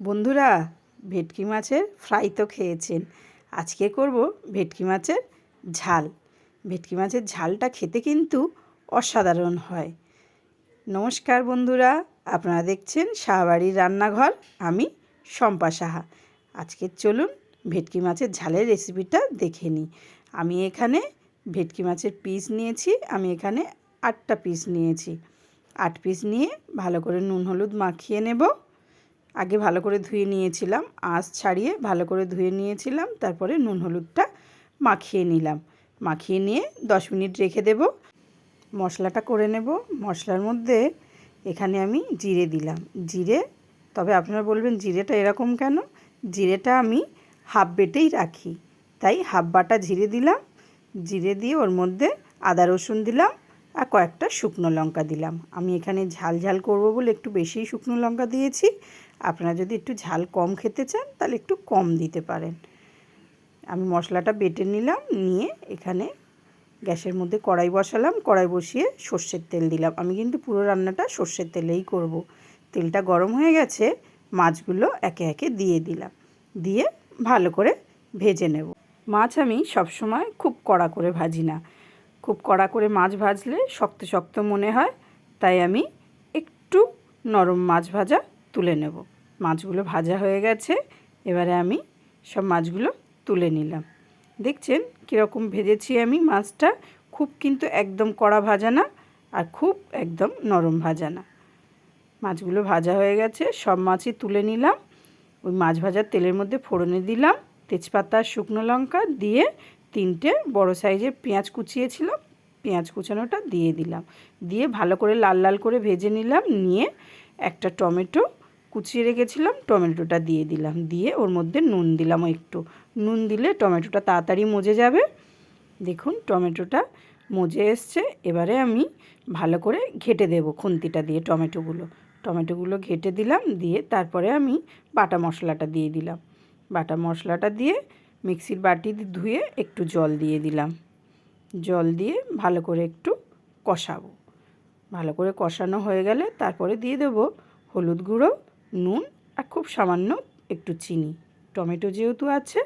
বন্ধুরা, ভেটকি মাছের ফ্রাই তো খেয়েছেন। আজকে করব ভেটকি মাছের ঝাল। ভেটকি মাছের ঝালটা খেতে কিন্তু অসাধারণ হয়। নমস্কার বন্ধুরা, আপনারা দেখছেন শাহবাড়ির রান্নাঘর। আমি শম্পা সাহা। আজকে চলুন ভেটকি মাছের ঝালের রেসিপিটা দেখে নিই। আমি এখানে ভেটকি মাছের পিস নিয়েছি, আমি এখানে আটটা পিস নিয়েছি। আট পিস নিয়ে ভালো করে নুন, হলুদ মাখিয়ে নেব। আগে ভালো করে ধুয়ে নিয়েছিলাম আঁশ ছাড়িয়ে ভালো করে ধুয়ে নিয়েছিলাম, তারপরে নুন হলুদটা মাখিয়ে নিলাম। মাখিয়ে নিয়ে দশ মিনিট রেখে দেব। মশলাটা করে নেব। মশলার মধ্যে এখানে আমি জিরে দিলাম। জিরে, তবে আপনারা বলবেন জিরেটা এরকম কেন? জিরেটা আমি হাফ বেটেই রাখি। তাই হাফ বাটা জিরে দিলাম। জিরে দিয়ে ওর মধ্যে আদা রসুন দিলাম। আর কয়েকটা শুকনো লঙ্কা দিলাম। আমি এখানে ঝাল ঝাল করব বলে একটু বেশিই শুকনো লঙ্কা দিয়েছি। আপনারা যদি একটু ঝাল কম খেতে চান, তাহলে একটু কম দিতে পারেন। আমি মশলাটা বেটে নিলাম, নিয়ে এখানে গ্যাসের মধ্যে কড়াই বসালাম। কড়াই বসিয়ে সর্ষের তেল দিলাম। আমি কিন্তু পুরো রান্নাটা সর্ষের তেলেই করব। তেলটা গরম হয়ে গেছে, মাছগুলো একে একে দিয়ে দিলাম। দিয়ে ভালো করে ভেজে নেব। মাছ আমি সবসময় খুব কড়া করে ভাজি না। খুব কড়া করে মাছ ভাজলে শক্ত শক্ত মনে হয়, তাই আমি একটু নরম মাছ ভাজা তুলে নেব। মাছগুলো ভাজা হয়ে গেছে, এবারে আমি সব মাছগুলো তুলে নিলাম। দেখছেন কীরকম ভেজেছি আমি মাছটা, খুব কিন্তু একদম কড়া ভাজা না আর খুব একদম নরম ভাজা না। মাছগুলো ভাজা হয়ে গেছে, সব মাছই তুলে নিলাম। ওই মাছ ভাজার তেলের মধ্যে ফোড়নে দিলাম, তেজপাতা, শুকনো লঙ্কা দিয়ে তিনটে, বড় সাইজের পেঁয়াজ কুচিয়েছিলাম, পেঁয়াজ কুচানোটা দিয়ে দিলাম। দিয়ে ভালো করে লাল লাল করে ভেজে নিলাম, নিয়ে একটা টমেটো কুচিয়ে রেখেছিলাম, টমেটোটা দিয়ে দিলাম। দিয়ে ওর মধ্যে নুন দিলাম একটু। নুন দিলে টমেটোটা তাড়াতাড়ি মজে যাবে। দেখুন, টমেটোটা মজে এসছে। এবারে আমি ভালো করে ঘেটে দেব খুন্তিটা দিয়ে টমেটোগুলো। টমেটোগুলো ঘেটে দিলাম, দিয়ে তারপরে আমি বাটা মশলাটা দিয়ে দিলাম। বাটা মশলাটা দিয়ে মিক্সির বাটি ধুয়ে একটু জল দিয়ে দিলাম। জল দিয়ে ভালো করে একটু কষাবো। ভালো করে কষানো হয়ে গেলে তারপরে দিয়ে দেবো হলুদ গুঁড়ো, নুন আর খুব সামান্য একটু চিনি। টমেটো যেহেতু আছে,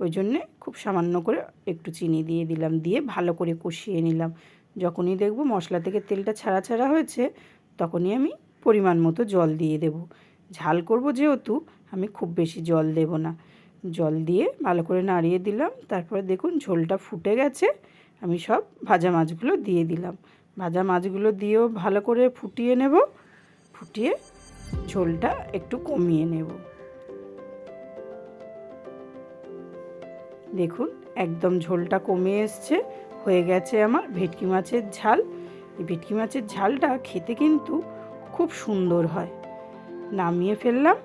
ওই জন্যে খুব সামান্য করে একটু চিনি দিয়ে দিলাম। দিয়ে ভালো করে কষিয়ে নিলাম। যখনই দেখব মশলা থেকে তেলটা ছাড়া ছাড়া হয়েছে, তখনই আমি পরিমাণ মতো জল দিয়ে দেব। ঝাল করব যেহেতু, আমি খুব বেশি জল দেব না। জল দিয়ে ভালো করে নাড়িয়ে দিলাম। তারপরে দেখুন ঝোলটা ফুটে গেছে। আমি সব ভাজা মাছগুলো দিয়ে দিলাম। ভাজা মাছগুলো দিয়েও ভালো করে ফুটিয়ে নেব। ফুটিয়ে ঝোলটা একটু কমিয়ে নেব। দেখুন একদম ঝোলটা কমে এসছে। হয়ে গেছে আমার ভেটকি মাছের ঝাল। এই ভেটকি মাছের ঝালটা খেতে কিন্তু খুব সুন্দর হয়। নামিয়ে ফেললাম।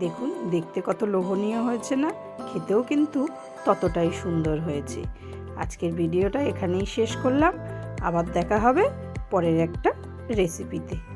দেখুন, দেখতে কত লোভনীয় হয়েছে না? খেতেও কিন্তু ততটাই সুন্দর হয়েছে। আজকের ভিডিওটা এখানেই শেষ করলাম। আবার দেখা হবে পরের একটা রেসিপিতে